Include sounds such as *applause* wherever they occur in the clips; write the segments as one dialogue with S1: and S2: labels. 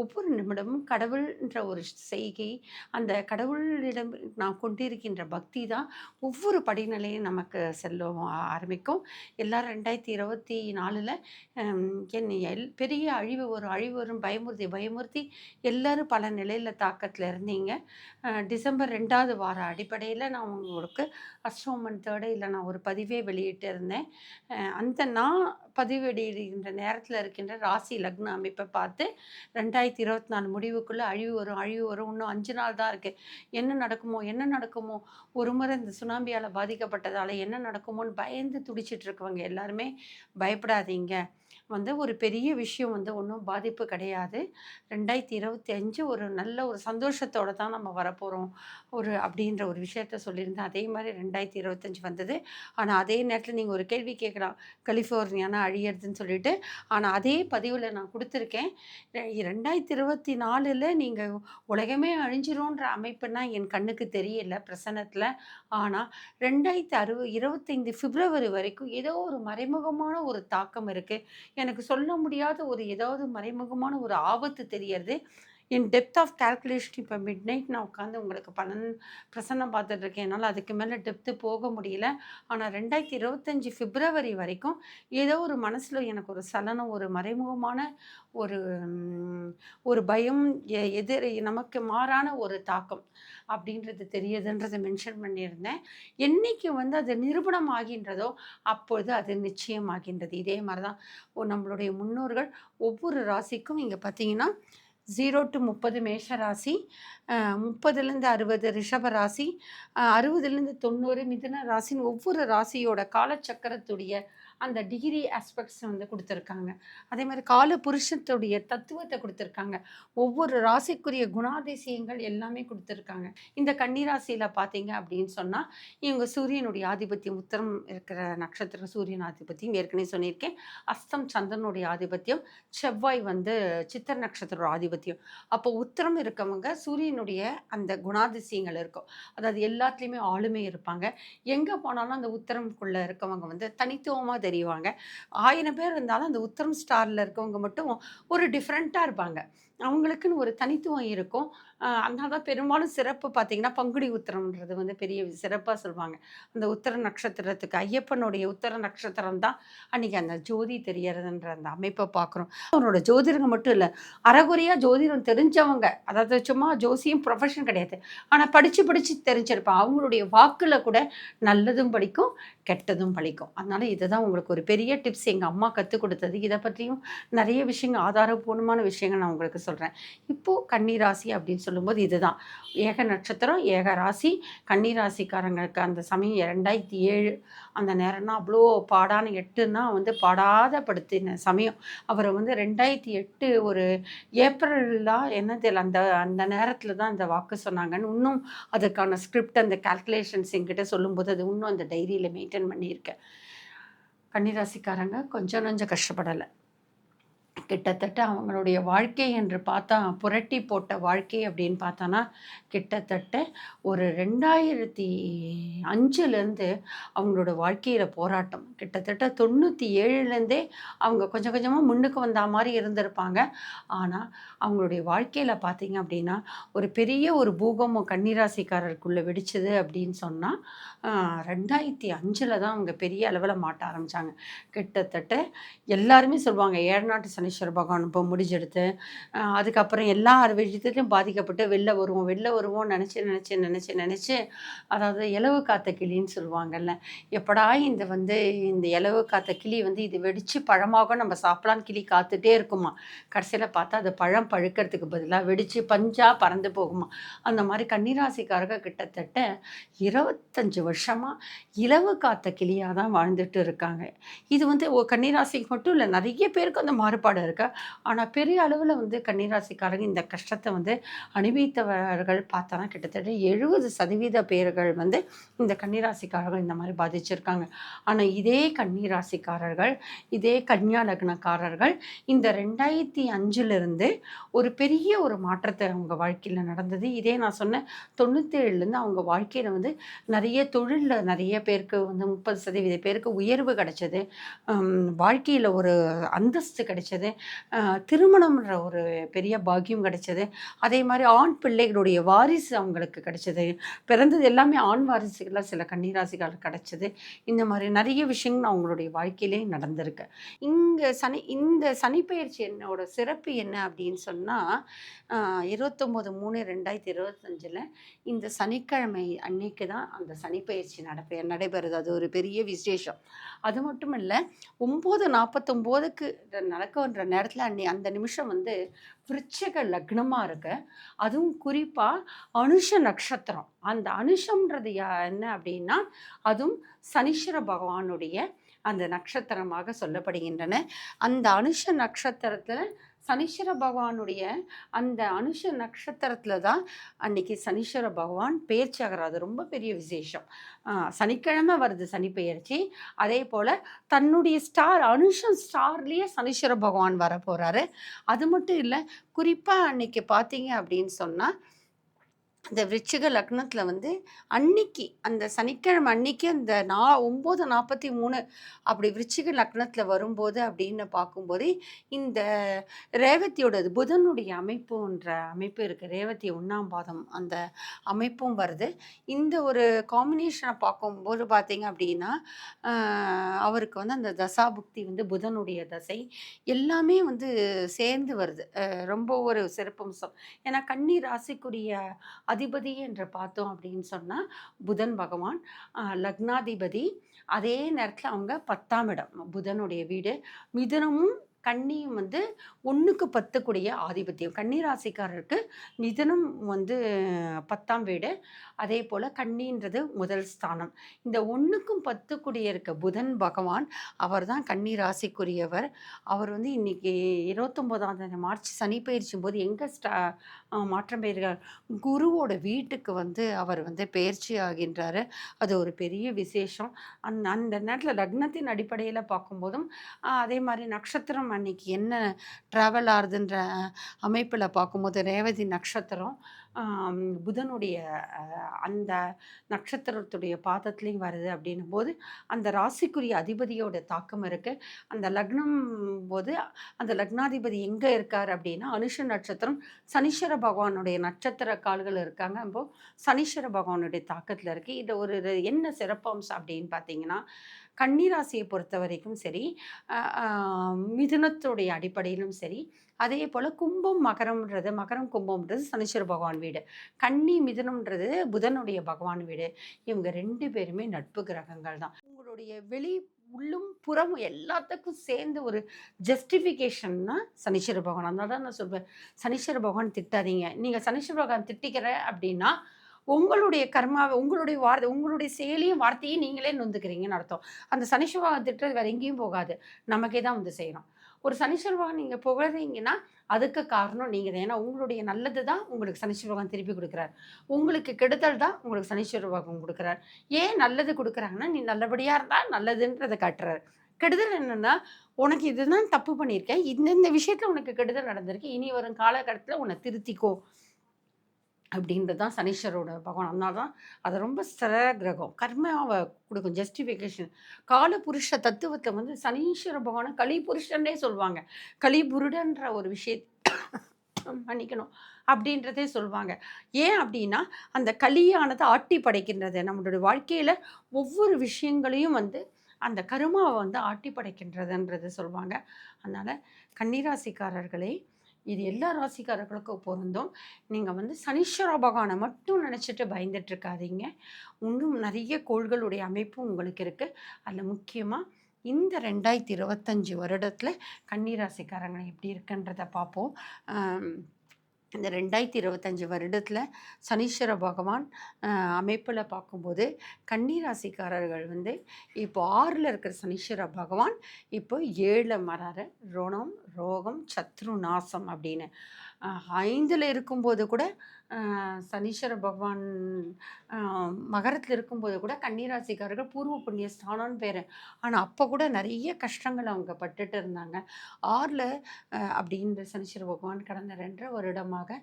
S1: ஒவ்வொரு நிமிடமும் கடவுள்ன்ற ஒரு செய்கை அந்த கடவுளிடம் நாம் கொண்டிருக்கின்ற பக்தி தான் ஒவ்வொரு படிநிலையும் நமக்கு செல்லும் ஆரம்பிக்கும். எல்லாரும் ரெண்டாயிரத்தி இருபத்தி நாலில் என் எல் பெரிய அழிவு வரும் அழிவு வரும் பயமுறுத்தி பயமுறுத்தி எல்லோரும் பல நிலையில் தாக்கத்தில் இருந்தீங்க. டிசம்பர் ரெண்டாவது வார அடிப்படையில் நான் உங்களுக்கு அஸ்ட்ரோமன் தேர்டையில் இல்லை நான் ஒரு பதிவே வெளியிட்டு இருந்தேன். அந்த நான் பதிவிடுகின்ற நேரத்தில் இருக்கின்ற ராசி லக்ன அமைப்பை பார்த்து ரெண்டாயிரத்தி இருபத்தி நாலு முடிவுக்குள்ளே அழிவு வரும் அழிவு வரும். இன்னும் அஞ்சு நாள் தான் இருக்குது என்ன நடக்குமோ என்ன நடக்குமோ ஒரு முறை இந்த சுனாமியால் பாதிக்கப்பட்டதால் என்ன நடக்குமோன்னு பயந்து துடிச்சிட்டு இருக்கவங்க எல்லாருமே பயப்படாதீங்க. வந்து ஒரு பெரிய விஷயம் வந்து ஒன்றும் பாதிப்பு கிடையாது. ரெண்டாயிரத்தி இருபத்தி அஞ்சு ஒரு நல்ல ஒரு சந்தோஷத்தோட தான் நம்ம வரப்போகிறோம் ஒரு அப்படின்ற ஒரு விஷயத்த சொல்லியிருந்தேன். அதே மாதிரி ரெண்டாயிரத்தி இருபத்தஞ்சு வந்தது. ஆனால் அதே நேரத்தில் நீங்கள் ஒரு கேள்வி கேட்கலாம். கலிஃபோர்னியானா அழியறதுன்னு சொல்லிட்டு. ஆனால் அதே பதிவில் நான் கொடுத்துருக்கேன். ரெண்டாயிரத்தி இருபத்தி நாலில் நீங்கள் உலகமே அழிஞ்சிரும்ன்ற அமைப்புனா என் கண்ணுக்கு தெரியல பிரசனத்தில். ஆனால் ரெண்டாயிரத்தி அறுபது இருபத்தைந்து பிப்ரவரி வரைக்கும் ஏதோ ஒரு மறைமுகமான ஒரு தாக்கம் இருக்குது எனக்கு சொல்ல முடியாத ஒரு ஏதாவது மறைமுகமான ஒரு ஆபத்து தெரியறது. என் டெப்த் ஆஃப் கால்குலேஷன் இப்போ மிட் நைட் நான் உட்காந்து உங்களுக்கு பலன் பிரசன்னம் பார்த்துட்டு இருக்கேன் என்னால் அதுக்கு மேலே டெப்த்து போக முடியல. ஆனால் ரெண்டாயிரத்தி இருபத்தஞ்சி பிப்ரவரி வரைக்கும் ஏதோ ஒரு மனசில் எனக்கு ஒரு சலனம் ஒரு மறைமுகமான ஒரு ஒரு பயம் எ- எதிர் நமக்கு மாறான ஒரு தாக்கம் அப்படின்றது தெரியுதுன்றதை மென்ஷன் பண்ணியிருந்தேன். என்னைக்கு வந்து அது நிரூபணம் ஆகின்றதோ அப்பொழுது அது நிச்சயமாகின்றது. இதே மாதிரி தான் நம்மளுடைய முன்னோர்கள் ஒவ்வொரு ராசிக்கும் இங்கே பார்த்தீங்கன்னா ஜீரோ டு முப்பது மேஷ ராசி முப்பதுலேருந்து அறுபது ரிஷப ராசி அறுபதுலேருந்து தொண்ணூறு மிதுன ராசின்னு ஒவ்வொரு ராசியோட காலச்சக்கரத்துடைய அந்த டிகிரி ஆஸ்பெக்ட்ஸ் வந்து கொடுத்துருக்காங்க. அதே மாதிரி கால புருஷத்துடைய தத்துவத்தை கொடுத்துருக்காங்க. ஒவ்வொரு ராசிக்குரிய குணாதிசயங்கள் எல்லாமே கொடுத்துருக்காங்க. இந்த கன்னிராசியில் பார்த்தீங்க அப்படின்னு சொன்னால் இவங்க சூரியனுடைய ஆதிபத்தியம் உத்தரம் இருக்கிற நட்சத்திரம் சூரியன் ஆதிபத்தியம் ஏற்கனவே சொல்லியிருக்கேன். அஸ்தம் சந்திரனுடைய ஆதிபத்தியம் செவ்வாய் வந்து சித்திர நட்சத்திரோட ஆதிபத்தியம். அப்போ உத்தரம் இருக்கவங்க சூரியனுடைய அந்த குணாதிசயங்கள் இருக்கும். அதாவது எல்லாத்துலேயுமே ஆளுமை இருப்பாங்க. எங்கே போனாலும் அந்த உத்தரம்குள்ளே இருக்கவங்க வந்து தனித்துவமாக தெரியும் தெரிவாங்க. ஆயிரம் பேர் இருந்தாலும் அந்த உத்தரம் ஸ்டாரில் இருக்கவங்க மட்டும் ஒரு டிஃப்ரெண்ட்டாக இருப்பாங்க. அவங்களுக்குன்னு ஒரு தனித்துவம் இருக்கும். அதனால தான் பெரும்பாலும் சிறப்பு பார்த்தீங்கன்னா பங்குனி உத்திரம்ன்றது வந்து பெரிய சிறப்பாக சொல்லுவாங்க. அந்த உத்தர நட்சத்திரத்துக்கு ஐயப்பனுடைய உத்தர நட்சத்திரம் தான் அன்றைக்கி அந்த ஜோதி தெரியறதுன்ற அந்த அமைப்பை பார்க்குறோம் அவனோட ஜோதிடங்க மட்டும் இல்லை அறகுறையாக ஜோதிடம் தெரிஞ்சவங்க அதாவது சும்மா ஜோசியம் ப்ரொஃபஷன் கிடையாது. ஆனால் படித்து படித்து தெரிஞ்சிருப்பான் அவங்களுடைய வாக்கில் கூட நல்லதும் படிக்கும் கெட்டதும் படிக்கும். அதனால இதுதான் உங்களுக்கு ஒரு பெரிய டிப்ஸ் எங்கள் அம்மா கற்றுக் கொடுத்தது. இதை பற்றியும் நிறைய விஷயங்கள் ஆதாரபூர்வமான விஷயங்கள் நான் உங்களுக்கு சொல்கிறேன் இப்போது கன்னிராசி அப்படின்னு சொல்லும்போது இதுதான். ஏக நட்சத்திரம் ஏக ராசி கன்னிராசிக்காரங்களுக்கு அந்த சமயம் ரெண்டாயிரத்தி ஏழு அந்த நேரம்னா அவ்வளோ பாடான எட்டுன்னா வந்து பாடாத படுத்தின சமயம். அவரை வந்து ரெண்டாயிரத்தி எட்டு ஒரு ஏப்ரல்லாம் என்ன தெரியல அந்த அந்த நேரத்தில் தான் இந்த வாக்கு சொன்னாங்கன்னு இன்னும் அதுக்கான ஸ்கிரிப்ட் அந்த கால்குலேஷன்ஸ் எங்கிட்ட சொல்லும்போது அது இன்னும் அந்த டைரியில் மெயின்டைன் பண்ணியிருக்கேன். கன்னிராசிக்காரங்க கொஞ்சம் கொஞ்சம் கஷ்டப்படலை. கிட்டத்தட்ட அவங்களுடைய வாழ்க்கை என்று பார்த்தா புரட்டி போட்ட வாழ்க்கை அப்படின்னு பார்த்தோன்னா கிட்டத்தட்ட ஒரு ரெண்டாயிரத்தி அஞ்சுலேருந்து அவங்களோட வாழ்க்கையில் போராட்டம். கிட்டத்தட்ட தொண்ணூற்றி ஏழுலேருந்தே அவங்க கொஞ்சம் கொஞ்சமாக முன்னுக்கு வந்த மாதிரி இருந்திருப்பாங்க. ஆனால் அவங்களுடைய வாழ்க்கையில் பார்த்தீங்க அப்படின்னா ஒரு பெரிய ஒரு பூகம்பம் கன்னிராசிக்காரருக்குள்ளே வெடிச்சது அப்படின்னு சொன்னால் ரெண்டாயிரத்தி அஞ்சில் தான் அவங்க பெரிய அளவில் மாட்ட ஆரம்பித்தாங்க கிட்டத்தட்ட எல்லாருமே சொல்லுவாங்க ஏழநாட்டு சனீஸ்வர பகவான் இப்போ முடிஞ்செடுத்து அதுக்கப்புறம் எல்லா விஷயத்துலையும் பாதிக்கப்பட்டு வெளில வருவோம் வெளில வருவோம் நினச்சி நினச்சி நினச்சி நினச்சி அதாவது இலவு காத்த கிளின்னு சொல்லுவாங்கல்ல எப்படா இந்த வந்து இந்த இலவு காத்த கிளி வந்து இது வெடித்து பழமாக நம்ம சாப்பிடலான்னு கிளி காத்துட்டே இருக்குமா? கடைசியில் பார்த்தா அது பழம் பழுக்கிறதுக்கு பதிலாக வெடித்து பஞ்சாக பறந்து போகுமா? அந்த மாதிரி கன்னிராசிக்காரங்க கிட்டத்தட்ட இருபத்தஞ்சி வருஷமாக இலவு காத்த கிளியாக தான் வாழ்ந்துட்டு இருக்காங்க. இது வந்து கன்னிராசிக்கு மட்டும் இல்லை நிறைய பேருக்கு அந்த மாறுபாடு இருக்கு. ஆனால் பெரிய அளவில் வந்து கன்னிராசிக்காரங்க இந்த கஷ்டத்தை வந்து அனுபவித்தவர்கள் பார்த்தோன்னா கிட்டத்தட்ட எழுபது சதவீத பேர்கள் வந்து இந்த கன்னிராசிக்காரர்கள் இந்த மாதிரி பாதிச்சிருக்காங்க. ஆனால் இதே கன்னிராசிக்காரர்கள் இதே கன்னியா லக்னக்காரர்கள் இந்த ரெண்டாயிரத்தி அஞ்சுலேருந்து ஒரு பெரிய ஒரு மாற்றத்தை அவங்க வாழ்க்கையில் நடந்தது. இதே நான் சொன்னேன் தொண்ணூற்றேழுலேருந்து அவங்க வாழ்க்கையில் வந்து நிறைய தொழிலில் நிறைய பேருக்கு வந்து முப்பது சதவீத பேருக்கு உயர்வு கிடைச்சது. வாழ்க்கையில் ஒரு அந்தஸ்து கிடைச்சது. கிடைச்சது. திருமணம்ன்ற ஒரு பெரிய பாக்கியம் கிடைச்சது. அதே மாதிரி ஆண் பிள்ளைகளுடைய வாரிசு அவங்களுக்கு கிடைச்சது. பிறந்தது எல்லாமே ஆண் வாரிசுகளாக சில கன்னிராசிகள் கிடைச்சது. இந்த மாதிரி நிறைய விஷயங்கள் அவங்களுடைய வாழ்க்கையிலே நடந்திருக்கு. இங்கே சனி இந்த சனிப்பெயர்ச்சி என்னோட சிறப்பு என்ன அப்படின்னு சொன்னால் இருபத்தொம்போது மூணு ரெண்டாயிரத்தி இருபத்தஞ்சில் இந்த சனிக்கிழமை அன்னைக்கு தான் அந்த சனிப்பெயர்ச்சி நடப்ப நடைபெறுது. அது ஒரு பெரிய விசேஷம். அது மட்டும் இல்லை ஒம்பது நாற்பத்தொம்போதுக்கு பண்ணுற நேரத்தில் அன்னி அந்த நிமிஷம் வந்து விருச்சக லக்னமாக இருக்கு. அதுவும் குறிப்பாக அனுஷ நட்சத்திரம் அந்த அனுஷம்ன்றது என்ன அப்படின்னா அதுவும் சனீஸ்வர பகவானுடைய அந்த நட்சத்திரமாக சொல்லப்படுகின்றன. அந்த அனுஷ நட்சத்திரத்தில் சனீஸ்வர பகவானுடைய அந்த அனுஷ நட்சத்திரத்தில் தான் அன்னைக்கு சனீஸ்வர பகவான் பெயர்ச்சி ஆகிறார். அது ரொம்ப பெரிய விசேஷம். சனிக்கிழமை வருது சனி பெயர்ச்சி. அதே போல் தன்னுடைய ஸ்டார் அனுஷம் ஸ்டார்லேயே சனீஸ்வர பகவான் வர போகிறாரு அது மட்டும் இல்லை குறிப்பாக அன்னைக்கு பார்த்தீங்க அப்படின்னு சொன்னால் இந்த விருச்சிக லக்னத்தில் வந்து அன்னைக்கு அந்த சனிக்கிழமை அன்னைக்கு அந்த நா ஒம்பது நாற்பத்தி மூணு அப்படி விருச்சிக லக்னத்தில் வரும்போது அப்படின்னு பார்க்கும்போது இந்த ரேவதியோட புதனுடைய அமைப்புன்ற அமைப்பு இருக்குது ரேவதி ஒன்றாம் பாதம் அந்த அமைப்பும் வருது. இந்த ஒரு காம்பினேஷனை பார்க்கும்போது பார்த்தீங்க அப்படின்னா அவருக்கு வந்து அந்த தசாபுக்தி வந்து புதனுடைய தசை எல்லாமே வந்து சேர்ந்து வருது. ரொம்ப ஒரு சிறப்பம்சம் ஏன்னா கன்னி ராசிக்குரிய அதிபதி என்று பார்த்தோம் அப்படின்னு சொன்னால் புதன் பகவான் லக்னாதிபதி. அதே நேரத்தில் அவங்க பத்தாம் இடம். புதனுடைய வீடு. மிதுனமும் கன்னியும் வந்து ஒன்றுக்கு பத்துக்குடைய ஆதிபத்தியம். கன்னி ராசிக்காரருக்கு மிதுனம் வந்து பத்தாம் வீடு. அதே போல் கன்னின்றது முதல் ஸ்தானம். இந்த ஒன்றுக்கும் பத்துக்குடிய இருக்க புதன் பகவான் அவர் தான் கன்னி ராசிக்குரியவர் அவர் வந்து இன்னைக்கு இருபத்தொம்போதாம் தேதி மார்ச் சனி பயிற்சியும் போது எங்கே ஸ்டா மாற்றம் பெறுகிறார் குருவோட வீட்டுக்கு வந்து அவர் வந்து பயிற்சி ஆகின்றார். அது ஒரு பெரிய விசேஷம். அந் அந்த நேரத்தில் லக்னத்தின் அடிப்படையில் பார்க்கும்போதும் அதே மாதிரி நட்சத்திரம் அன்னைக்கு என்ன ட்ராவல் ஆகுதுன்ற அமைப்பில் பார்க்கும்போது ரேவதி நட்சத்திரம் புதனுடைய அந்த நட்சத்திரத்துடைய பாதத்துலேயும் வருது அப்படின்னும் போது அந்த ராசிக்குரிய அதிபதியோட தாக்கம் இருக்குது அந்த லக்னம் போது அந்த லக்னாதிபதி எங்கே இருக்கார் அப்படின்னா அனுஷ நட்சத்திரம் சனீஸ்வர பகவானுடைய நட்சத்திர கால்கள் இருக்காங்க. அப்போ சனீஸ்வர பகவானுடைய தாக்கத்தில் இருக்குது இது ஒரு என்ன சிறப்பம்சம் அப்படின்னு பார்த்தீங்கன்னா கன்னிராசியை பொறுத்த வரைக்கும் சரி மிதுனத்துடைய அடிப்படையிலும் சரி அதே போல் கும்பம் மகரம்ன்றது மகரம் கும்பம்ன்றது சனீஸ்வர பகவான் வீடு. கன்னி மிதுனம்ன்றது புதனுடைய பகவான் வீடு. இவங்க ரெண்டு பேருமே நட்பு கிரகங்கள் தான். உங்களுடைய வெளி உள்ளும் புறமும் எல்லாத்துக்கும் சேர்ந்து ஒரு ஜஸ்டிஃபிகேஷன்னா சனீஸ்வர பகவான். அதனால தான் நான் சொல்வேன் சனீஸ்வர பகவான் திட்டாதீங்க. நீங்கள் சனீஸ்வர பகவான் திட்டிக்கிற அப்படின்னா உங்களுடைய கர்மாவை உங்களுடைய வார்த்தை உங்களுடைய செயலையும் வார்த்தையும் நீங்களே நொந்துக்கிறீங்கன்னு அர்த்தம். அந்த சனீஸ்வர திட்டம் திட்டுறது வேற எங்கேயும் போகாது. நமக்கே தான் வந்து செய்யணும் ஒரு சனீஸ்வர நீங்கள் புகழறீங்கன்னா அதுக்கு காரணம் நீங்கள் தான் ஏன்னா உங்களுடைய நல்லது தான் உங்களுக்கு சனீஸ்வர திருப்பி கொடுக்குறார். உங்களுக்கு கெடுதல் தான் உங்களுக்கு சனீஸ்வர கொடுக்குறார். ஏன் நல்லது கொடுக்குறாங்கன்னா நீ நல்லபடியாக இருந்தால் நல்லதுன்றதை காட்டுறாரு. கெடுதல் என்னன்னா உனக்கு இதுதான் தப்பு பண்ணியிருக்கேன். இந்தந்த விஷயத்தில் உனக்கு கெடுதல் நடந்திருக்கு. இனி வரும் காலகட்டத்தில் உன்னை திருத்திக்கோ. அப்படின்றது தான் சனீஸ்வரோட பகவான். அதனால தான் அது ரொம்ப சிற கிரகம். கர்மாவை கொடுக்கும் ஜஸ்டிஃபிகேஷன் கால புருஷ தத்துவத்தை வந்து சனீஸ்வர பகவானை களி புருஷன்னே சொல்லுவாங்க. கலிபுருடன்ற ஒரு விஷயத்தை *coughs* பண்ணிக்கணும் அப்படின்றதே சொல்லுவாங்க. ஏன் அப்படின்னா அந்த களியானது ஆட்டி படைக்கின்றது. நம்மளுடைய வாழ்க்கையில் ஒவ்வொரு விஷயங்களையும் வந்து அந்த கருமாவை வந்து ஆட்டி படைக்கின்றதுன்றது சொல்லுவாங்க. அதனால் கன்னிராசிக்காரர்களே இது எல்லா ராசிக்காரர்களுக்கும் பொருந்தும். நீங்கள் வந்து சனீஸ்வர பகவானை மட்டும் நினச்சிட்டு பயந்துட்டு இருக்காதீங்க இன்னும் நிறைய கோள்களுடைய அமைப்பு உங்களுக்கு இருக்குது அதில் முக்கியமாக இந்த ரெண்டாயிரத்தி இருபத்தஞ்சி வருடத்தில் கன்னிராசிக்காரங்க எப்படி இருக்குன்றதை பார்ப்போம். இந்த ரெண்டாயிரத்தி இருபத்தஞ்சி வருடத்தில் சனீஸ்வர பகவான் அமைப்பில் பார்க்கும்போது கன்னிராசிக்காரர்கள் வந்து இப்போ ஆறில் இருக்கிற சனீஸ்வர பகவான் இப்போ ஏழில் மறாரு ரோணம் ரோகம் சத்ரு நாசம் அப்படின்னு. ஐந்தில் இருக்கும்போது கூட சனீஸ்வர பகவான் மகரத்தில் இருக்கும்போது கூட கன்னிராசிக்காரர்கள் பூர்வ புண்ணிய ஸ்தானம்னு பேர். ஆனால் அப்போ கூட நிறைய கஷ்டங்கள் அவங்க பட்டுட்டு இருந்தாங்க. ஆறில் அப்படின்ற சனீஸ்வர பகவான் கடந்த ரெண்டரை வருடமாக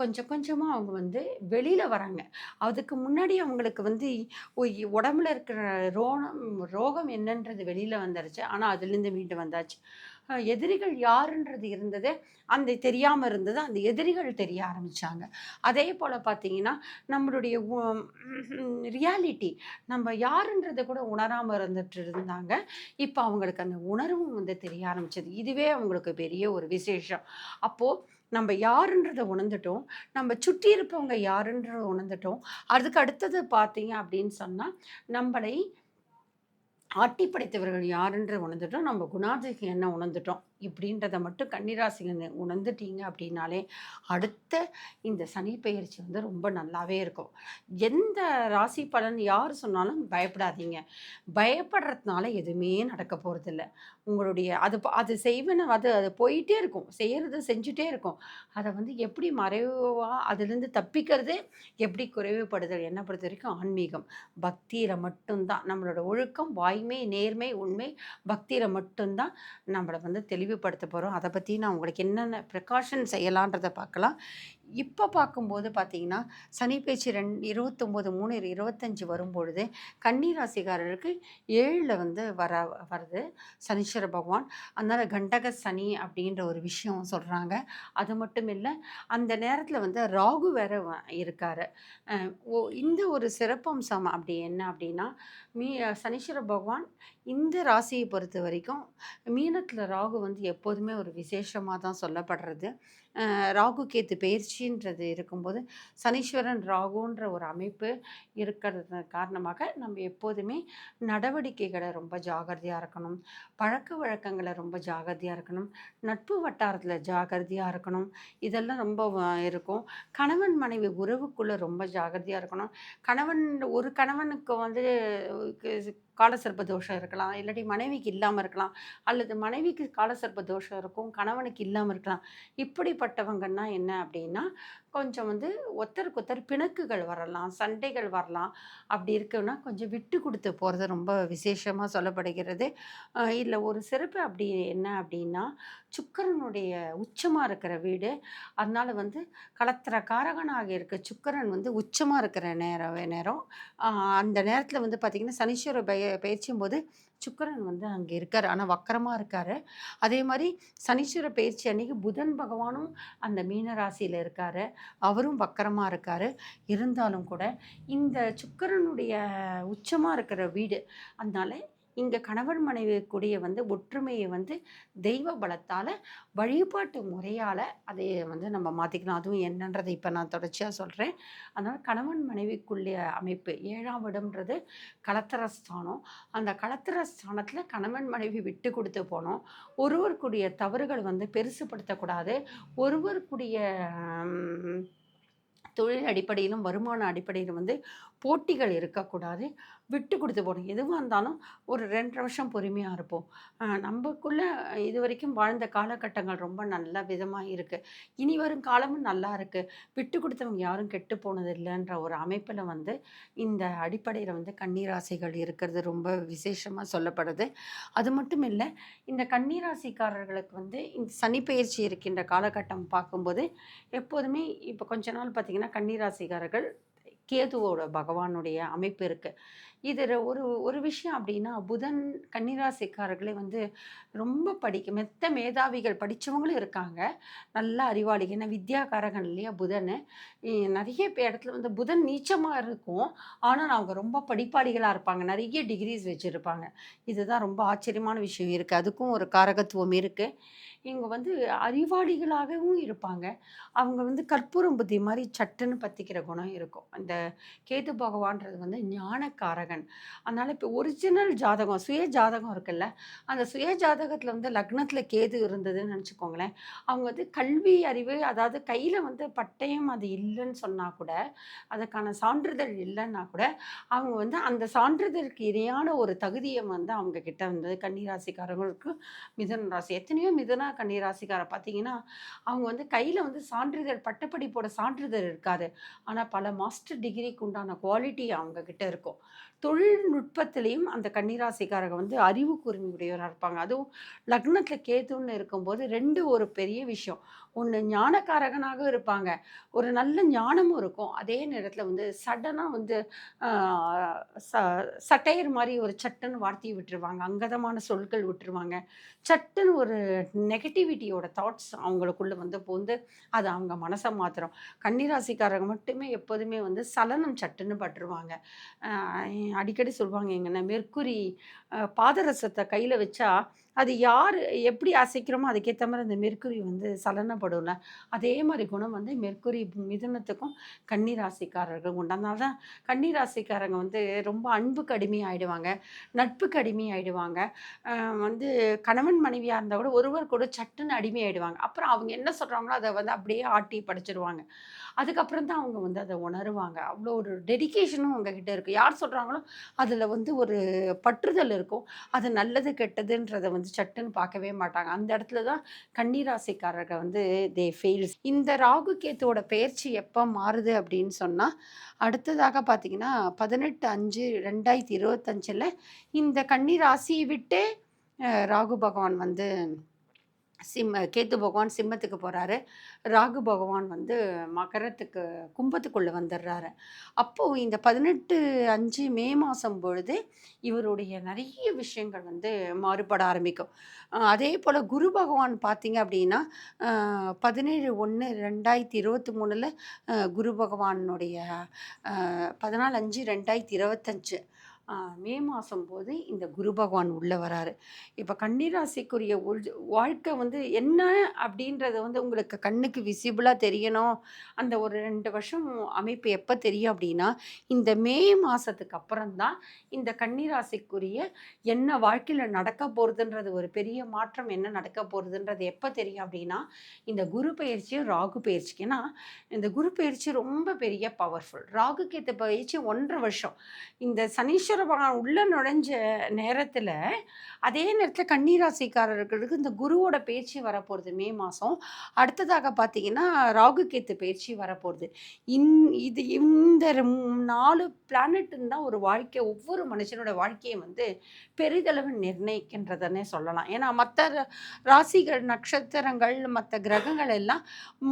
S1: கொஞ்சம் கொஞ்சமாக அவங்க வந்து வெளியில் வராங்க. அதுக்கு முன்னாடி அவங்களுக்கு வந்து உடம்புல இருக்கிற ரோணம் ரோகம் என்னன்றது வெளியில் வந்துருச்சு. ஆனால் அதுலேருந்து மீண்டு வந்தாச்சு. எதிரிகள் யாருன்றது இருந்தது அந்த தெரியாமல் இருந்தது அந்த எதிரிகள் தெரிய ஆரம்பித்தாங்க அதே போல் பார்த்தீங்கன்னா நம்மளுடைய ரியாலிட்டி நம்ம யாருன்றதை கூட உணராமல் இருந்துட்டு இருந்தாங்க. இப்போ அவங்களுக்கு அந்த உணர்வும் வந்து தெரிய ஆரம்பிச்சது. இதுவே அவங்களுக்கு பெரிய ஒரு விசேஷம். அப்போது நம்ம யாருன்றதை உணர்ந்துட்டோம். நம்ம சுற்றி இருப்பவங்க யாருன்றதை உணர்ந்துட்டோம். அதுக்கு அடுத்தது பார்த்தீங்க அப்படின்னு சொன்னால் நம்மளை ஆட்டி படைத்தவர்கள் யாருன்ற உணர்ந்துட்டோம். நம்ம குணாதிசயம் என்ன உணர்ந்துட்டோம்? இப்படின்றத மட்டும் கன்னிராசிங்க உணர்ந்துட்டீங்க அப்படின்னாலே அடுத்த இந்த சனி பயிற்சி வந்து ரொம்ப நல்லாவே இருக்கும். எந்த ராசி பலன் யார் சொன்னாலும் பயப்படாதீங்க. பயப்படுறதுனால எதுவுமே நடக்க போகிறதில்ல உங்களுடைய அது அது செய்வன அது அது போயிட்டே இருக்கும். செய்கிறது செஞ்சுட்டே இருக்கும். அதை வந்து எப்படி மறைவாக அதுலேருந்து தப்பிக்கிறது எப்படி குறைவுபடுதல் என்ன பொறுத்த வரைக்கும் ஆன்மீகம். பக்தியில் மட்டும்தான். நம்மளோட ஒழுக்கம் வாய்மை நேர்மை உண்மை பக்தியில் மட்டும்தான் நம்மளை வந்து தெளிவுபடுத்த போகிறோம் அதை பற்றி நான் உங்களுக்கு என்னென்ன ப்ரிகாஷன் செய்யலான்றதை பார்க்கலாம். இப்போ பார்க்கும்போது பார்த்தீங்கன்னா சனி பேச்சு ரெண்டு இருபத்தொம்போது மூணு இருபத்தஞ்சி வரும்பொழுது கன்னிராசிக்காரருக்கு ஏழில் வந்து வர வருது சனீஸ்வர பகவான். அதனால் கண்டக சனி அப்படின்ற ஒரு விஷயம் சொல்கிறாங்க அது மட்டும் இல்லை அந்த நேரத்தில் வந்து ராகு வேற இருக்கார். ஓ இந்த ஒரு சிறப்பம்சம் அப்படி என்ன அப்படின்னா மீ சனீஸ்வர பகவான் இந்த ராசியை பொறுத்த வரைக்கும் மீனத்தில் ராகு வந்து எப்போதுமே ஒரு விசேஷமாக தான் சொல்லப்படுறது. ராகு கேத்து பயிற்சின்றது இருக்கும்போது சனீஸ்வரன் ராகுன்ற ஒரு அமைப்பு இருக்கிறது காரணமாக நம்ம எப்போதுமே நடவடிக்கைகளை ரொம்ப ஜாகிரதையாக இருக்கணும். பழக்க வழக்கங்களை ரொம்ப ஜாகிரதையாக இருக்கணும். நட்பு வட்டாரத்தில் ஜாகிரதையாக இருக்கணும். இதெல்லாம் ரொம்ப இருக்கும். கணவன் மனைவி உறவுக்குள்ளே ரொம்ப ஜாகிரதையாக இருக்கணும். கணவன் ஒரு கணவனுக்கு வந்து Because. காலசர்ப்ப தோஷம் இருக்கலாம். இல்லாட்டி மனைவிக்கு இல்லாமல் இருக்கலாம். அல்லது மனைவிக்கு காலசர்ப்ப தோஷம் இருக்கும் கணவனுக்கு இல்லாமல் இருக்கலாம். இப்படிப்பட்டவங்கன்னா என்ன அப்படின்னா கொஞ்சம் வந்து ஒத்தருக்கொத்தர் பிணக்குகள் வரலாம் சண்டைகள் வரலாம். அப்படி இருக்குன்னா கொஞ்சம் விட்டு கொடுத்து போகிறது ரொம்ப விசேஷமாக சொல்லப்படுகிறது. இல்லை ஒரு சிறப்பு அப்படி என்ன அப்படின்னா சுக்கரனுடைய உச்சமாக இருக்கிற வீடு. அதனால் வந்து கலத்திர காரகனாக இருக்க சுக்கரன் வந்து உச்சமாக இருக்கிற நேரம். நேரம் அந்த நேரத்தில் வந்து பார்த்திங்கன்னா சனீஸ்வர பய பயிற்சியும் போது சுக்கிரன் வந்து அங்கே இருக்கார். ஆனால் வக்கரமாக இருக்கார். அதே மாதிரி சனீஸ்வர பயிற்சி அன்னைக்கு புதன் பகவானும் அந்த மீன ராசியில் இருக்கார். அவரும் வக்கரமாக இருக்கார். இருந்தாலும் கூட இந்த சுக்கிரனுடைய உச்சமாக இருக்கிற வீடு அதனால இங்கே கணவன் மனைவி கூடிய வந்து ஒற்றுமையை வந்து தெய்வ பலத்தால் வழிபாட்டு முறையால் அதை வந்து நம்ம மாற்றிக்கலாம் அதுவும் என்னன்றதை இப்போ நான் தொடர்ச்சியாக சொல்கிறேன் அதனால் கணவன் மனைவிக்குள்ளே அமைப்பு ஏழாம் இடம்ன்றது கலத்திரஸ்தானம். அந்த கலத்திரஸ்தானத்தில் கணவன் மனைவி விட்டு கொடுத்து போனோம். ஒருவருக்குடைய தவறுகள் வந்து பெருசுப்படுத்தக்கூடாது ஒருவருக்குடைய தொழில் அடிப்படையிலும் வருமான அடிப்படையிலும் வந்து போட்டிகள் இருக்கக்கூடாது. விட்டு கொடுத்து போகணும் எதுவாக இருந்தாலும் ஒரு ரெண்டு வருஷம் பொறுமையாக இருப்போம். ஆஹ் இது வரைக்கும் வாழ்ந்த காலகட்டங்கள் ரொம்ப நல்ல விதமாக இருக்குது இனி வரும் காலமும் நல்லா இருக்குது விட்டு கொடுத்தவங்க யாரும் கெட்டு போனது இல்லைன்ற ஒரு அமைப்பில் வந்து இந்த அடிப்படையில் வந்து கன்னிராசிகள் இருக்கிறது ரொம்ப விசேஷமாக சொல்லப்படுது. அது மட்டும் இல்லை இந்த கன்னிராசிக்காரர்களுக்கு வந்து இந்த சனி பயிற்சி இருக்கின்ற காலகட்டம் பார்க்கும்போது எப்போதுமே இப்போ கொஞ்ச நாள் பார்த்தீங்கன்னா கன்னிராசிக்காரர்கள் கேதுவோட பகவானுடைய அமைப்பு இருக்குது இதில் ஒரு ஒரு விஷயம் அப்படின்னா புதன் கன்னிராசிக்காரர்களே வந்து ரொம்ப படிக்க மெத்த மேதாவிகள் படித்தவங்களும் இருக்காங்க. நல்ல அறிவாளிகள். ஏன்னா வித்யாகாரகன் இல்லையா புதன். நிறைய இடத்துல வந்து புதன் நீச்சமாக இருக்கும். ஆனால் அவங்க ரொம்ப படிப்பாளிகளாக இருப்பாங்க. நிறைய டிகிரிஸ் வச்சுருப்பாங்க. இதுதான் ரொம்ப ஆச்சரியமான விஷயம் இருக்குது அதுக்கும் ஒரு காரகத்துவம் இருக்குது இவங்க வந்து அறிவாளிகளாகவும் இருப்பாங்க. அவங்க வந்து கற்பூரம் புத்தி மாதிரி சட்டுன்னு பற்றிக்கிற குணம் இருக்கும். அந்த கேது பகவான்றது வந்து ஞானக்காரகன். அதனால் இப்போ ஒரிஜினல் ஜாதகம் சுய ஜாதகம் இருக்குல்ல அந்த சுய ஜாதகத்தில் வந்து லக்னத்தில் கேது இருந்ததுன்னு நினச்சிக்கோங்களேன். அவங்க வந்து கல்வி அறிவு அதாவது கையில் வந்து பட்டயம் அது இல்லைன்னு சொன்னால் கூட அதுக்கான சான்றிதழ் இல்லைன்னா கூட அவங்க வந்து அந்த சான்றிதழுக்கு இணையான ஒரு தகுதியை வந்து அவங்க கிட்ட வந்து கன்னிராசிக்காரங்களுக்கு மிதன ராசி எத்தனையோ மிதனா கன்னிராசிக்கார பார்த்தீங்கன்னா அவங்க வந்து கையில் வந்து சான்றிதழ் பட்டப்படிப்போட சான்றிதழ் இருக்காது. ஆனால் பல மாஸ்டர் டிகிரிக்கு உண்டான குவாலிட்டி அவங்க கிட்ட இருக்கும். தொழில்நுட்பத்திலையும் அந்த கன்னிராசிக்காரங்க வந்து அறிவு கூர்மையுடையவராக இருப்பாங்க. அதுவும் லக்னத்தில் கேதுன்னு இருக்கும்போது ரெண்டு ஒரு பெரிய விஷயம். ஒன்று ஞானக்காரகனாக இருப்பாங்க. ஒரு நல்ல ஞானமும் இருக்கும். அதே நேரத்தில் வந்து சடனாக வந்து ச சட்டையர் மாதிரி ஒரு சட்டுன்னு வார்த்தையை விட்டுருவாங்க. அங்கதமான சொற்கள் விட்டுருவாங்க. சட்டுன்னு ஒரு நெகட்டிவிட்டியோட தாட்ஸ் அவங்களுக்குள்ள வந்து போந்து அது அவங்க மனசை மாத்திரம். கன்னிராசிக்காரங்க மட்டுமே எப்போதுமே வந்து சலனம் சட்டுன்னு பட்டுருவாங்க. அடிக்கடி சொல்லுவாங்க எங்கன்னா மெர்க்குரி பாதரசத்தை கையில் வச்சா அது யார் எப்படி அசைக்கிறோமோ அதுக்கேற்ற மாதிரி அந்த மெர்க்குரி வந்து சலனப்படும்ல. அதே மாதிரி குணம் வந்து மெர்க்குரி மிதுனத்துக்கும் கன்னிராசிக்காரர்கள் உண்டு. அதனால தான் கன்னிராசிக்காரங்க வந்து ரொம்ப அன்பு கடுமை ஆகிடுவாங்க நட்பு கடுமை ஆகிடுவாங்க வந்து கணவன் மனைவியாக இருந்தால் கூட ஒருவர் கூட சட்டுன்னு அடிமையாயிடுவாங்க அப்புறம் அவங்க என்ன சொல்கிறாங்களோ அதை வந்து அப்படியே ஆட்டி படிச்சிருவாங்க. அதுக்கப்புறம் தான் அவங்க வந்து அதை உணருவாங்க. அவ்வளோ ஒரு டெடிகேஷனும் அவங்கக்கிட்ட இருக்குது யார் சொல்கிறாங்களோ அதில் வந்து ஒரு பற்றுதல் இருக்கும். அது நல்லது கெட்டதுன்றதை வந்து சட்டுன்னு பார்க்கவே மாட்டாங்க. அந்த இடத்துல தான் கன்னிராசிக்காரர்கள் வந்து தே ஃபெயில்ஸ் இந்த ராகு கேத்துவோட பயிற்சி எப்போ மாறுது அப்படின்னு சொன்னால் அடுத்ததாக பார்த்தீங்கன்னா பதினெட்டு அஞ்சு ரெண்டாயிரத்தி இருபத்தஞ்சில் இந்த கன்னிராசியை விட்டே ராகு பகவான் வந்து சிம்ம கேத்து பகவான் சிம்மத்துக்கு போகிறாரு ராகு பகவான் வந்து மகரத்துக்கு கும்பத்துக்குள்ளே வந்துடுறாரு அப்போது இந்த பதினெட்டு அஞ்சு மே மாதம் பொழுது இவருடைய நிறைய விஷயங்கள் வந்து மாறுபட ஆரம்பிக்கும். அதே போல் குரு பகவான் பார்த்திங்க அப்படின்னா பதினேழு ஒன்று ரெண்டாயிரத்தி இருபத்தி மூணில் குரு பகவானுடைய பதினாலு அஞ்சு ரெண்டாயிரத்தி இருபத்தஞ்சு மே மாதம் போது இந்த குரு பகவான் உள்ளே வராரு. இப்போ கன்னிராசிக்குரிய உள் வாழ்க்கை வந்து என்ன அப்படின்றத வந்து உங்களுக்கு கண்ணுக்கு விசிபிளாக தெரியணும். அந்த ஒரு ரெண்டு வருஷம் அமைப்பு எப்போ தெரியும் அப்படின்னா இந்த மே மாதத்துக்கு அப்புறம்தான் இந்த கன்னிராசிக்குரிய என்ன வாழ்க்கையில் நடக்க போகிறதுன்றது ஒரு பெரிய மாற்றம் என்ன நடக்க போகிறதுன்றது எப்போ தெரியும் அப்படின்னா இந்த குரு பயிற்சியும் ராகு பயிற்சி ஏன்னா இந்த குரு பயிற்சி ரொம்ப பெரிய பவர்ஃபுல் ராகுக்கு கேத்து பயிற்சி ஒன்றரை வருஷம். இந்த சனீஸ்வர பகவான் உள்ளே நுழைஞ்ச நேரத்தில் அதே நேரத்தில் கன்னிராசிக்காரர்களுக்கு இந்த குருவோட பயிற்சி வரப்போகிறது மே மாதம் அடுத்ததாக பார்த்தீங்கன்னா ராகு கேத்து வரப்போகிறது இன் இது இந்த நாலு பிளானட்டுன்னு தான் ஒரு வாழ்க்கை ஒவ்வொரு மனுஷனோட வாழ்க்கையை வந்து பெரிதளவு நிர்ணயிக்கின்றதுன்னே சொல்லலாம். ஏன்னா மற்ற ராசிகள் நட்சத்திரங்கள் மற்ற கிரகங்கள் எல்லாம்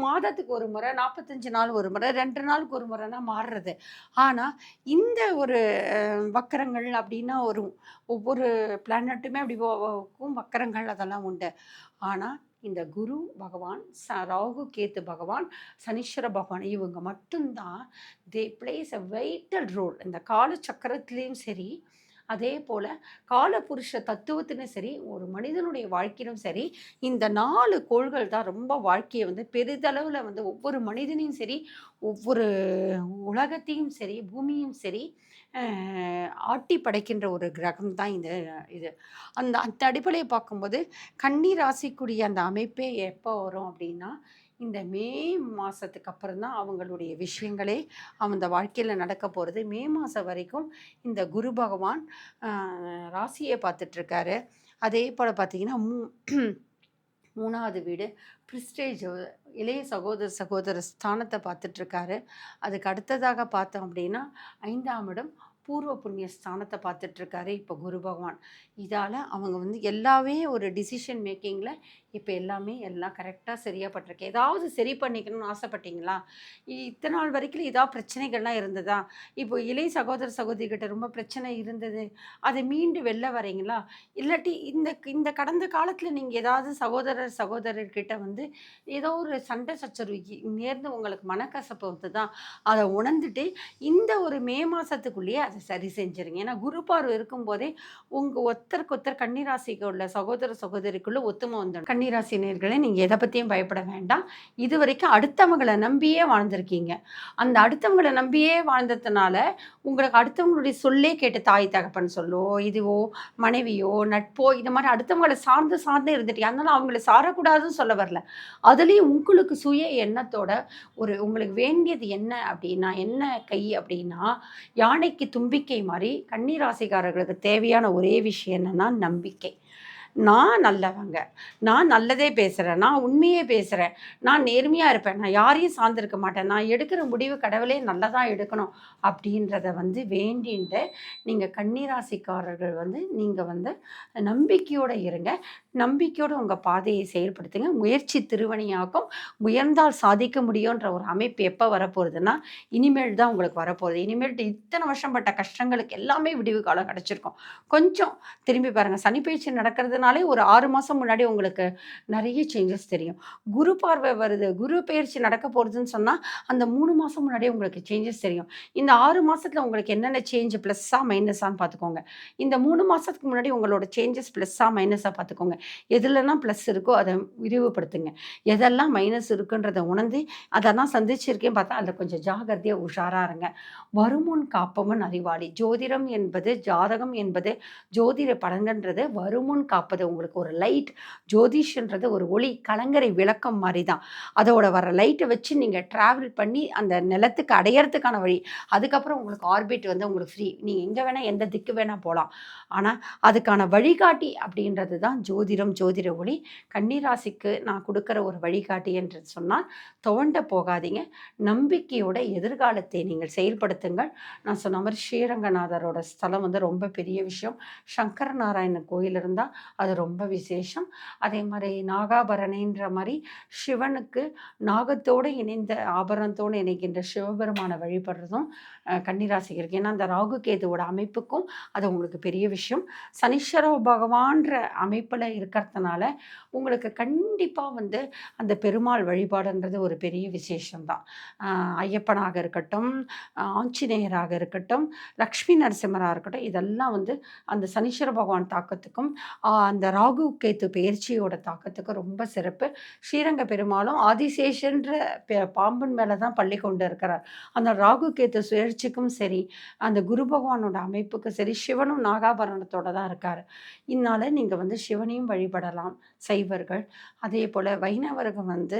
S1: மாதத்துக்கு ஒரு முறை நாற்பத்தஞ்சு நாள் ஒரு முறை ரெண்டு நாளுக்கு ஒரு முறைனா மாறுறது. ஆனால் இந்த ஒரு அஹ், வக்கரங்கள் அப்படின்னா வரும் ஒவ்வொரு பிளானட்டுமே அப்படி போகும் வக்கரங்கள் அதெல்லாம் உண்டு. ஆனால் இந்த குரு பகவான் ச ராகு கேத்து பகவான் சனீஸ்வர பகவான் இவங்க மட்டும்தான் தே பிளேஸ் அ வெயிட்டல் ரோல் இந்த கால சக்கரத்துலேயும் சரி அதே போல் காலபுருஷ தத்துவத்திலும் சரி ஒரு மனிதனுடைய வாழ்க்கையிலும் சரி இந்த நாலு கோள்கள் தான் ரொம்ப வாழ்க்கையை வந்து பெரிதளவில் வந்து ஒவ்வொரு மனிதனையும் சரி ஒவ்வொரு உலகத்தையும் சரி பூமியும் சரி ஆட்டி படைக்கின்ற ஒரு கிரகம் தான் இந்த இது. அந்த அந்த அடிப்படையை பார்க்கும்போது கன்னி ராசிக்குரிய அந்த அமைப்பே எப்போ வரும் அப்படின்னா இந்த மே மாதத்துக்கு அப்புறம் தான் அவங்களுடைய விஷயங்களே அந்த வாழ்க்கையில் நடக்க போகிறது மே மாதம் வரைக்கும் இந்த குரு பகவான் ராசியை பார்த்துட்ருக்காரு. அதே போல் பார்த்தீங்கன்னா மூ மூணாவது வீடு பிரிஸ்டேஜ் இளைய சகோதர சகோதர ஸ்தானத்தை பார்த்துட்ருக்காரு. அதுக்கு அடுத்ததாக பார்த்தோம் அப்படின்னா ஐந்தாம் இடம் பூர்வ புண்ணிய ஸ்தானத்தை பார்த்துட்ருக்காரு இப்போ குரு பகவான். இதால் அவங்க வந்து எல்லாமே ஒரு டிசிஷன் மேக்கிங்கில் இப்போ எல்லாமே எல்லாம் கரெக்டாக சரியாக பட்டிருக்கு ஏதாவது சரி பண்ணிக்கணும்னு ஆசைப்பட்டீங்களா? இத்தனை நாள் வரைக்கும் ஏதாவது பிரச்சனைகள்லாம் இருந்ததா? இப்போ இளைய சகோதர சகோதரிகிட்ட ரொம்ப பிரச்சனை இருந்தது. அதை மீண்டு வெளில வரீங்களா இல்லாட்டி இந்த இந்த கடந்த காலத்தில் நீங்கள் ஏதாவது சகோதரர் சகோதரர்கிட்ட வந்து ஏதோ ஒரு சண்டை சச்சரவு நேர்ந்து உங்களுக்கு மனக்கசப்பு வந்ததா? அதை உணர்ந்துட்டு இந்த ஒரு மே மாதத்துக்குள்ளேயே அதை சரி செஞ்சுருங்க. ஏன்னா குரு பார்வை இருக்கும்போதே உங்கள் ஒத்தருக்கு ஒத்தர் கன்னிராசிக்கு உள்ள சகோதர சகோதரிக்குள்ளே ஒத்துமை வந்துடும். கன்னிராசி நேர்களே நீங்கள் எதை பற்றியும் பயப்பட வேண்டாம். இது வரைக்கும் அடுத்தவங்களை நம்பியே வாழ்ந்திருக்கீங்க. அந்த அடுத்தவங்களை நம்பியே வாழ்ந்ததுனால உங்களுக்கு அடுத்தவங்களுடைய சொல்லே கேட்டு தாய் தகப்பன் சொல்லோ இதுவோ மனைவியோ நட்போ இது மாதிரி அடுத்தவங்களை சார்ந்து சார்ந்து இருந்துட்டீங்க. அதனால் அவங்கள சாரக்கூடாதுன்னு சொல்ல வரல. அதுலேயும் உங்களுக்கு சுய எண்ணத்தோட ஒரு உங்களுக்கு வேண்டியது என்ன அப்படின்னா என்ன கை அப்படின்னா யானைக்கு தும்பிக்கை மாதிரி கன்னிராசிக்காரர்களுக்கு தேவையான ஒரே விஷயம் என்னென்னா நம்பிக்கை. நான் நல்லவங்க. நான் நல்லதே பேசுகிறேன் நான் உண்மையே பேசுகிறேன் நான் நேர்மையாக இருப்பேன். நான் யாரையும் சார்ந்திருக்க மாட்டேன். நான் எடுக்கிற முடிவு கடவுளே நல்லதாக எடுக்கணும் அப்படின்றத வந்து வேண்டின்ட்டு நீங்கள் கன்னிராசிக்காரர்கள் வந்து நீங்கள் வந்து நம்பிக்கையோடு இருங்க. நம்பிக்கையோடு உங்கள் பாதையை செயல்படுத்துங்க. முயற்சி திருவணியாக்கும் முயர்ந்தால் சாதிக்க முடியுன்ற ஒரு அமைப்பு எப்போ வரப்போகுதுன்னா இனிமேல் தான் உங்களுக்கு வரப்போகுது. இனிமேல் இத்தனை வருஷம் பட்ட கஷ்டங்களுக்கு எல்லாமே விடிவு காலம் கிடச்சிருக்கும். கொஞ்சம் திரும்பி பாருங்கள் சனி பயிற்சி நடக்கிறதுனாலே ஒரு ஆறு மாதம் முன்னாடி உங்களுக்கு நிறைய சேஞ்சஸ் தெரியும். குரு பார்வை வருது. குரு பயிற்சி நடக்க போகிறதுன்னு சொன்னால் அந்த மூணு மாதம் முன்னாடியே உங்களுக்கு சேஞ்சஸ் தெரியும். இந்த ஆறு மாதத்தில் உங்களுக்கு என்னென்ன சேஞ்ச் ப்ளஸ்ஸாக மைனஸான்னு பார்த்துக்கோங்க. இந்த மூணு மாதத்துக்கு முன்னாடி உங்களோட சேஞ்சஸ் ப்ளஸ்ஸாக மைனஸாக பார்த்துக்கோங்க. எதுலலாம் ப்ளஸ் இருக்கோ அதை விரிவுபடுத்துங்க. எதெல்லாம் மைனஸ் இருக்குன்றதை உணர்ந்து அதெல்லாம் சந்திச்சிருக்கேன் பார்த்தா அதில் கொஞ்சம் ஜாகிரதையாக உஷாராக இருங்க. வருமுன் காப்பவன் அறிவாளி. ஜோதிடம் என்பது ஜாதகம் என்பது ஜோதிட படங்கன்றது வருமுன் காப்பது உங்களுக்கு ஒரு லைட் ஜோதிஷன்றது ஒரு ஒளி கலங்கரை விளக்கம் மாதிரி தான் அதோட வர லைட்டை வச்சு நீங்கள் ட்ராவல் பண்ணி அந்த நிலத்துக்கு அடையிறதுக்கான வழி. அதுக்கப்புறம் உங்களுக்கு ஆர்பிட் வந்து உங்களுக்கு ஃப்ரீ நீங்கள் எங்கே வேணால் எந்த திக்கு வேணால் போகலாம் ஆனால் அதுக்கான வழிகாட்டி அப்படின்றது தான் ஜோதி ஜோதிடம் ஜோதிட ஒளி கன்னிராசிக்கு நான் கொடுக்குற ஒரு வழிகாட்டி என்று சொன்னால் துவண்ட போகாதீங்க. நம்பிக்கையோட எதிர்காலத்தை நீங்கள் செயல்படுத்துங்கள். நான் சொன்ன மாதிரி ஸ்ரீரங்கநாதரோட ஸ்தலம் வந்து ரொம்ப பெரிய விஷயம். சங்கர நாராயண கோயில் இருந்தால் அது ரொம்ப விசேஷம். அதே மாதிரி நாகாபரணின்ற மாதிரி சிவனுக்கு நாகத்தோடு இணைந்த ஆபரணத்தோடு இணைக்கின்ற சிவபெருமானை வழிபடுறதும் கன்னிராசிக்கு ஏன்னா அந்த ராகு கேதுவோட அமைப்புக்கும் அது உங்களுக்கு பெரிய விஷயம். சனீஸ்வர பகவான்ற அமைப்பில் இருக்கிறதுனால உங்களுக்கு கண்டிப்பாக வந்து அந்த பெருமாள் வழிபாடுன்றது ஒரு பெரிய விசேஷம்தான். ஐயப்பனாக இருக்கட்டும் ஆஞ்சநேயராக இருக்கட்டும் லக்ஷ்மி நரசிம்மராக இருக்கட்டும் இதெல்லாம் வந்து அந்த சனீஸ்வர பகவான் தாக்கத்துக்கும் அந்த ராகு கேத்து பயிற்சியோட தாக்கத்துக்கும் ரொம்ப சிறப்பு. ஸ்ரீரங்க பெருமாளும் ஆதிசேஷன்ற பாம்பன் மேலே தான் பள்ளி கொண்டு இருக்கிறார். அந்த ராகு கேத்து சுழற்சிக்கும் சரி அந்த குரு பகவானோட அமைப்புக்கும் சரி சிவனும் நாகாபரணத்தோட தான் இருக்கார். இதனால் நீங்கள் வந்து சிவனையும் வழிபடலாம் சைவர்கள். அதே போல் வைணவர்கள் வந்து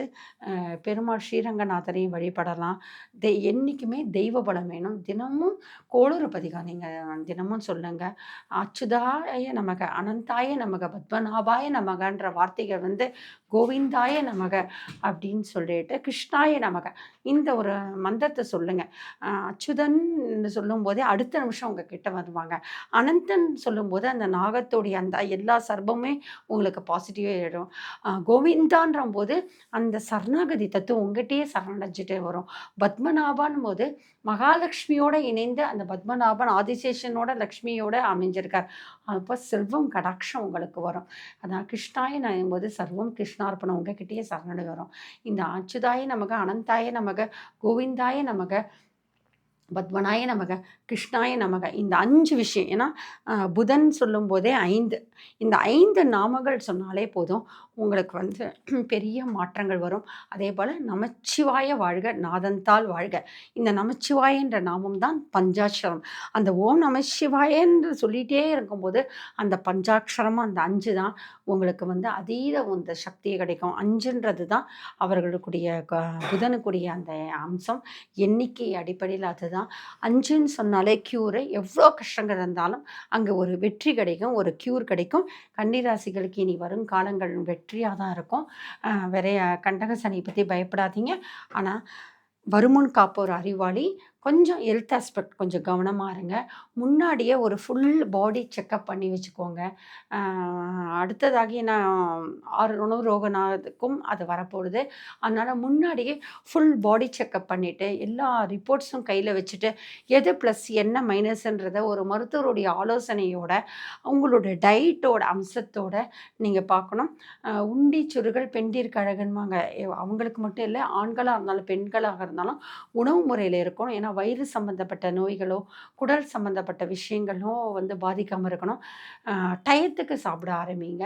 S1: பெருமாள் ஸ்ரீரங்கநாதரையும் வழிபடலாம். தெ என்றைக்குமே தெய்வ பலம் வேணும். தினமும் கோளூர் பதிகம் நீங்கள் தினமும் சொல்லுங்கள் அச்சுதாய நமக அனந்தாய நமக பத்மநாபாய நமகன்ற வார்த்தைகள் வந்து கோவிந்தாய நமக அப்படின்னு சொல்லிட்டு கிருஷ்ணாய நமக. இந்த ஒரு மந்திரத்தை சொல்லுங்கள் அச்சுதன் சொல்லும்போதே அடுத்த நிமிஷம் உங்கள் கிட்ட வருவாங்க. அனந்தன் சொல்லும்போது அந்த நாகத்தோடைய அந்த எல்லா சர்பமே உங்களுக்கு பாசிட்டிவாக ஆகிடும் கோவிந்தான்ற போது அந்த சரணாகதி தத்துவம் உங்ககிட்டயே சரணடைஞ்சிட்டே வரும். பத்மநாபான் போது மகாலட்சுமியோட இணைந்து அந்த பத்மநாபன் ஆதிசேஷனோட லக்ஷ்மியோட அமைஞ்சிருக்கார். அப்போ செல்வம் கடாட்சம் உங்களுக்கு வரும். அதான் கிருஷ்ணாய போது சர்வம் கிருஷ்ணார்ப்பணம் உங்ககிட்டயே சரணடை வரும் இந்த அச்சுதாய நமக அனந்தாய நமக கோவிந்தாய நமக பத்மனாய நமக கிருஷ்ணாய நமக இந்த அஞ்சு விஷயம். ஏன்னா புதன் சொல்லும் போதே ஐந்து. இந்த ஐந்து நாமங்கள் சொன்னாலே போதும். உங்களுக்கு வந்து *clears throat* பெரிய மாற்றங்கள் வரும். அதே போல் நமச்சிவாய வாழ்க நாதந்தால் வாழ்க. இந்த நமச்சிவாயன்ற நாமம் தான் பஞ்சாட்சரம். அந்த ஓம் நமச்சிவாயன்று சொல்லிகிட்டே இருக்கும்போது அந்த பஞ்சாட்சரமும் அந்த அஞ்சு தான் உங்களுக்கு வந்து அதீத இந்த சக்தியை கிடைக்கும். அஞ்சுன்றது தான் அவர்களுக்குடைய புதனுக்குரிய அந்த அம்சம். எண்ணிக்கை அடிப்படையில் அதுதான் அஞ்சுன்னு சொன்னாலே க்யூரு எவ்வளோ கஷ்டங்கள் இருந்தாலும் அங்கே ஒரு வெற்றி கிடைக்கும் ஒரு க்யூர் கிடைக்கும். கன்னிராசிகளுக்கு இனி வரும் காலங்கள் வெற்றி வெற்றியாக தான் இருக்கும் வேற கண்டக சனியை பற்றி பயப்படாதீங்க. ஆனால் வருமுன் காப்போர் அறிவாளி கொஞ்சம் ஹெல்த் ஆஸ்பெக்ட் கொஞ்சம் கவனமாக இருங்க. முன்னாடியே ஒரு ஃபுல் பாடி செக்கப் பண்ணி வச்சுக்கோங்க. அடுத்ததாகி நான் ஆறு உணவு ரோகனாதுக்கும் அது வரப்போகுது. அதனால் முன்னாடியே ஃபுல் பாடி செக்கப் பண்ணிவிட்டு எல்லா ரிப்போர்ட்ஸும் கையில் வச்சுட்டு எது ப்ளஸ் என்ன மைனஸ்ன்றத ஒரு மருத்துவருடைய ஆலோசனையோட உங்களோட டயட்டோட அம்சத்தோட நீங்கள் பார்க்கணும். உண்டி சுருகள் பெண்டிற்கு அழகுன்வாங்க அவங்களுக்கு மட்டும் இல்லை ஆண்களாக இருந்தாலும் பெண்களாக இருந்தாலும் இருந்தாலும் உணவு முறையில் இருக்கணும். ஏன்னா வயிறு சம்மந்தப்பட்ட நோய்களோ குடல் சம்மந்தப்பட்ட விஷயங்களோ வந்து பாதிக்காமல் இருக்கணும். டயத்துக்கு சாப்பிட ஆரம்பிங்க.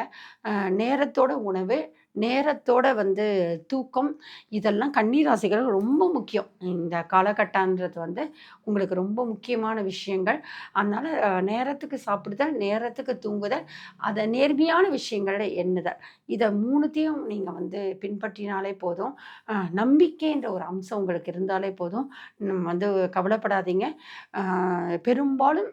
S1: நேரத்தோட உணவு நேரத்தோட வந்து தூக்கம் இதெல்லாம் கண்ணீராசிகள் ரொம்ப முக்கியம். இந்த காலகட்டன்றது வந்து உங்களுக்கு ரொம்ப முக்கியமான விஷயங்கள். அதனால் நேரத்துக்கு சாப்பிடுதல் நேரத்துக்கு தூங்குதல் அதை நேர்மையான விஷயங்களை எண்ணுதல். இதை மூணுத்தையும் நீங்கள் வந்து பின்பற்றினாலே போதும். நம்பிக்கைன்ற ஒரு அம்சம் உங்களுக்கு இருந்தாலே போதும். வந்து கவலைப்படாதீங்க. பெரும்பாலும்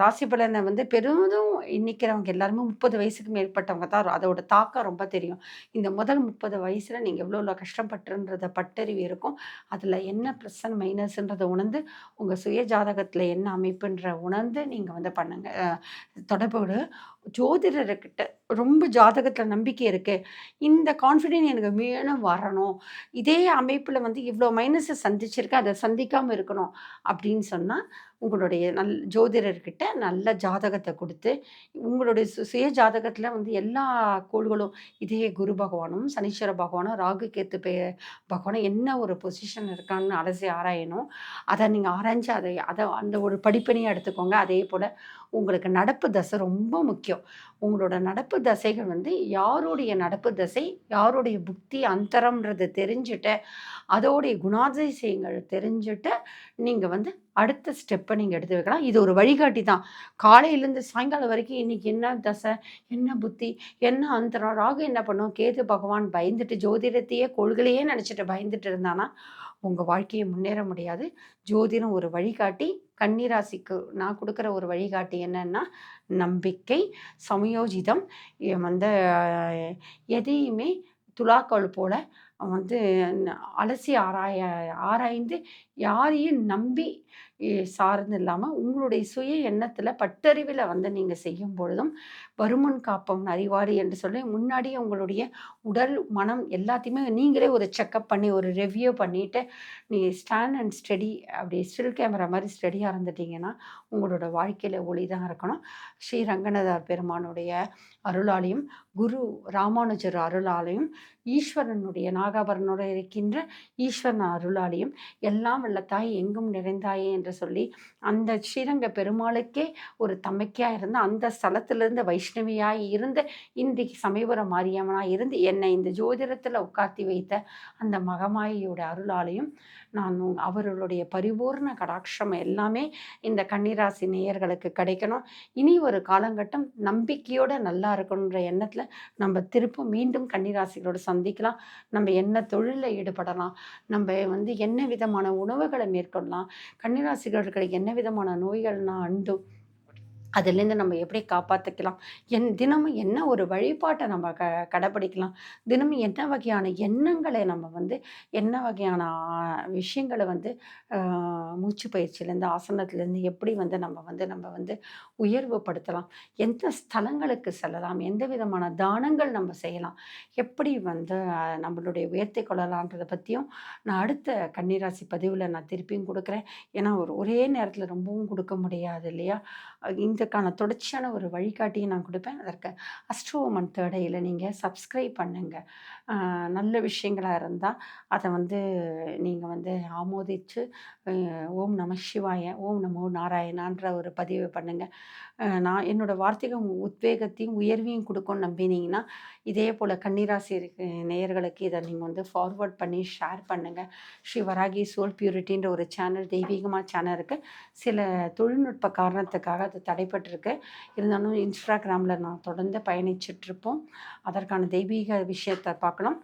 S1: ராசி பலனை வந்து பெரிதும் இன்னிக்கிறவங்க எல்லாருமே முப்பது வயசுக்கு மேற்பட்டவங்க தான். அதோட தாக்கம் ரொம்ப தெரியும். இந்த முதல் முப்பது வயசில் நீங்கள் எவ்வளோ கஷ்டப்பட்டுன்றத பட்டறிவு இருக்கும். அதில் என்ன ப்ளஸ் அண்ட் மைனஸ்ன்றதை உணர்ந்து உங்கள் சுய ஜாதகத்தில் என்ன அமைப்புன்ற உணர்ந்து நீங்கள் வந்து பண்ணுங்கள் தொடர்போடு ஜோதிடர்கிட்ட ரொம்ப ஜாதகத்தில் நம்பிக்கை இருக்குது இந்த கான்ஃபிடென்ட் எனக்கு மேலும் வரணும். இதே அமைப்பில் வந்து இவ்வளோ மைனஸை சந்திச்சிருக்கேன் அதை சந்திக்காமல் இருக்கணும் அப்படின்னு சொன்னால் உங்களுடைய நல் ஜோதிடர்கிட்ட நல்ல ஜாதகத்தை கொடுத்து உங்களுடைய சு சுய ஜாதகத்தில் வந்து எல்லா கோள்களும் இதே குரு பகவானும் சனீஸ்வர பகவானும் ராகு கேத்து பே பகவானும் என்ன ஒரு பொசிஷன் இருக்கான்னு அலசி ஆராயணும். அதை நீங்கள் ஆராய்ஞ்சு அதை அதை அந்த ஒரு படிப்பணியாக எடுத்துக்கோங்க. அதே போல் உங்களுக்கு நடப்பு தசை ரொம்ப முக்கியம். உங்களோட நடப்பு தசைகள் வந்து யாருடைய நடப்பு தசை யாருடைய புக்தி அந்தரம்ன்றதை தெரிஞ்சுட்டு அதோடைய குணாதிசயங்கள் தெரிஞ்சுட்டு நீங்கள் வந்து அடுத்த ஸ்டெப்பை நீங்கள் எடுத்து வைக்கலாம். இது ஒரு வழிகாட்டி தான். காலையிலேருந்து சாயங்காலம் வரைக்கும் இன்றைக்கி என்ன தசை என்ன புத்தி என்ன அந்தரம் ராகு என்ன பண்ணும்? கேது பகவான் பயந்துட்டு ஜோதிடத்தையே கொள்களையே நினச்சிட்டு பயந்துட்டு இருந்தானா? உங்கள் வாழ்க்கையை முன்னேற முடியாது. ஜோதிடம் ஒரு வழிகாட்டி. கன்னிராசிக்கு நான் கொடுக்குற ஒரு வழிகாட்டி என்னன்னா நம்பிக்கை சமயோஜிதம். வந்து எதையுமே துலாக்கள் போல வந்து அலசி ஆராய ஆராய்ந்து யாரையும் நம்பி சார்ந்து இல்லாமல் உங்களுடைய சுய எண்ணத்தில் பட்டறிவில் வந்து நீங்கள் செய்யும் பொழுதும் வருமுன் காப்பம் அறிவாறு என்று சொல்லி முன்னாடியே உங்களுடைய உடல் மனம் எல்லாத்தையுமே நீங்களே ஒரு செக்கப் பண்ணி ஒரு ரிவ்யூ பண்ணிவிட்டு நீ ஸ்டாண்ட் அண்ட் ஸ்டடி அப்படி ஸ்டில் கேமரா மாதிரி ஸ்டடியாக இருந்துட்டிங்கன்னா உங்களோட வாழ்க்கையில் ஒளி தான் இருக்கணும். ஸ்ரீ ரங்கநாதர் பெருமானுடைய அருளாலையும் குரு ராமானுஜர் அருளாலையும் ஈஸ்வரனுடைய நாகாபரனோட இருக்கின்ற ஈஸ்வரன் அருளாலையும் எல்லாம் வல்ல தாய் எங்கும் நிறைந்தாயே என்று சொல்லி அந்த ஸ்ரீரங்க பெருமாளுக்கே ஒரு தமைக்கையாக இருந்து அந்த ஸ்தலத்திலிருந்து வைஷ்ணவியாய் இருந்து இன்றைக்கு சமயபுர மாரியம்மனாக இருந்து என்னை இந்த ஜோதிடத்தில் உட்காத்தி வைத்த அந்த மகமாயியோட அருளாலையும் நான் அவர்களுடைய பரிபூர்ண கடாட்சம் எல்லாமே இந்த கன்னிராசி நேயர்களுக்கு கிடைக்கணும். இனி ஒரு காலகட்டம் நம்பிக்கையோடு நல்லா இருக்கணுன்ற எண்ணத்தில் நம்ம திருப்பும் மீண்டும் கன்னிராசிகளோடு சந்திக்கலாம். நம்ம என்ன தொழிலில் ஈடுபடலாம் நம்ம வந்து என்ன விதமான உணவுகளை மேற்கொள்ளலாம் கன்னிராசிகளுக்கு என்ன விதமான நோய்கள்னா அண்டும் அதுலேருந்து நம்ம எப்படி காப்பாற்றிக்கலாம் என் தினமும் என்ன ஒரு வழிபாட்டை நம்ம க கடைப்பிடிக்கலாம் தினமும் என்ன வகையான எண்ணங்களை நம்ம வந்து என்ன வகையான விஷயங்களை வந்து மூச்சு பயிற்சியிலேருந்து ஆசனத்துலேருந்து எப்படி வந்து நம்ம வந்து நம்ம வந்து உயர்வுபடுத்தலாம்? எந்த ஸ்தலங்களுக்கு செல்லலாம்? எந்த விதமான தானங்கள் நம்ம செய்யலாம்? எப்படி வந்து நம்மளுடைய உயர்த்தி கொள்ளலான்றதை பற்றியும் நான் அடுத்த கன்னிராசி பதிவில் நான் திருப்பியும் கொடுக்குறேன். ஏன்னா ஒரு ஒரே நேரத்தில் ரொம்பவும் கொடுக்க முடியாது இல்லையா? இந்த இதுக்கான தொடர்ச்சியான ஒரு வழிகாட்டியை நான் கொடுப்பேன். அதற்கு அஸ்ட்ரோமன் தேடையில் நீங்கள் சப்ஸ்கிரைப் பண்ணுங்கள் நல்ல விஷயங்களாக இருந்தால் அதை வந்து நீங்கள் வந்து ஆமோதித்து ஓம் நம சிவாய ஓம் நமோ நாராயணான்ற ஒரு பதிவை பண்ணுங்கள் நான் என்னோடய வார்த்தைகள் உத்வேகத்தையும் உயர்வையும் கொடுக்கும்னு நம்பினீங்கன்னா இதே போல் கன்னிராசி நேயர்களுக்கு இதை நீங்கள் வந்து ஃபார்வர்ட் பண்ணி ஷேர் பண்ணுங்கள் ஸ்ரீ வராகி சோல் பியூரிட்டின்ற ஒரு சேனல் தெய்வீகமாக சேனல் இருக்குது சில தொழில்நுட்ப காரணத்துக்காக அது தடைப்பட்டிருக்கு. இருந்தாலும் இன்ஸ்டாகிராமில் நான் தொடர்ந்து பயணிச்சிட்ருப்போம் அதற்கான தெய்வீக விஷயத்தை பார்க்கலாம்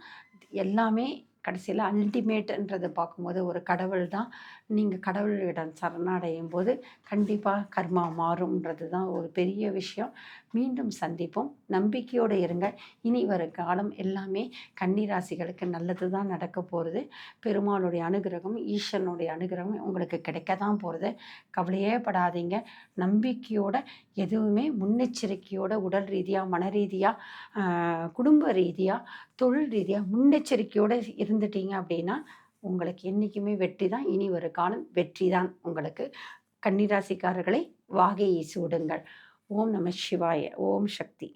S1: எல்லாமே கடைசியில் அல்டிமேட்டுன்றதை பார்க்கும்போது ஒரு கடவுள் தான் நீங்கள் கடவுளிடம் சரணடையும் போது கண்டிப்பாக கர்மா மாறும்ன்றது தான் ஒரு பெரிய விஷயம். மீண்டும் சந்திப்போம். நம்பிக்கையோடு இருங்க. இனி வர காலம் எல்லாமே கன்னிராசிகளுக்கு நல்லது தான் நடக்க போகிறது பெருமாளுடைய அனுகிரகம் ஈஸ்வரனுடைய அனுகிரகம் உங்களுக்கு கிடைக்க தான் போகிறது கவலையே படாதீங்க. நம்பிக்கையோட எதுவுமே முன்னெச்சரிக்கையோட உடல் ரீதியாக மன ரீதியாக குடும்ப ரீதியாக தொழில் ரீதியாக முன்னெச்சரிக்கையோடு இருந்துட்டீங்க அப்படின்னா உங்களுக்கு என்றைக்குமே வெற்றி தான் இனி ஒரு காலம் வெற்றி தான். உங்களுக்கு கன்னிராசிக்காரர்களை வாகையை சூடுங்கள். ஓம் நம சிவாய ஓம் சக்தி.